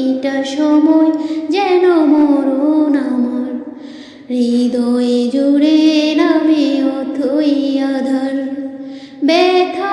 বাকিটা সময় যেন মরণ আমার। হৃদয়ে জুড়ে নামে অথই আধার। ব্যথার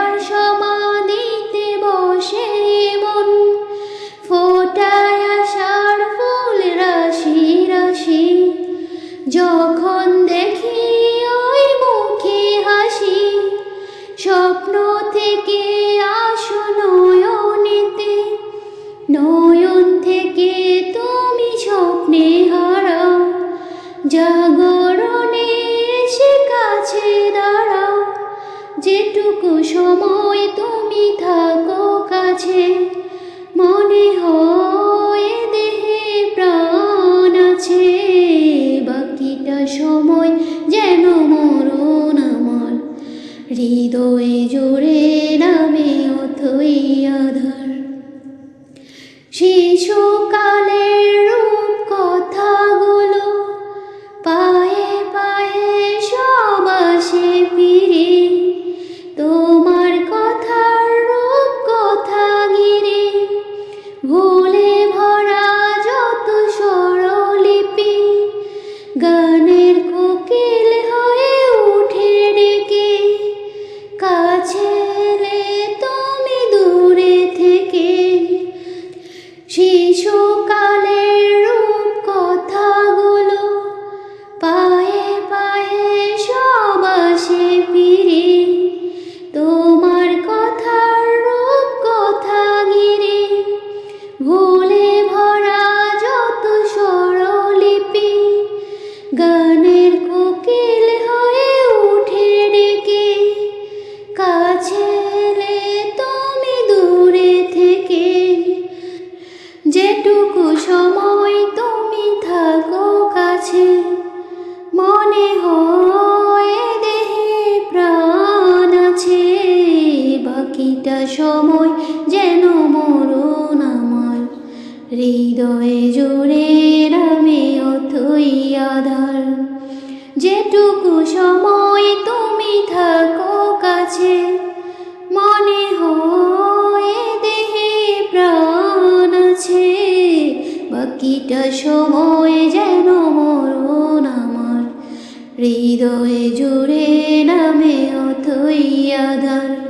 যেটুকু সময় তুমি থাকো কাছে, মনে হয় দেহে প্রাণ আছে। বাকিটা সময় যেন মরণ আমার, হৃদয়ে জোরে নামে অথই আধার। শিশুকালের বাকিটা সময় যেন মরণ আমার। হৃদয়ে জোরে নামে অথই আধার। যেটুকু সময় তুমি থাকো কাছে, মনে হয় দেহে প্রাণ আছে। বাকিটা সময় যেন মরণ আমার। হৃদয়ে জুড়ে নামে অথই আধার।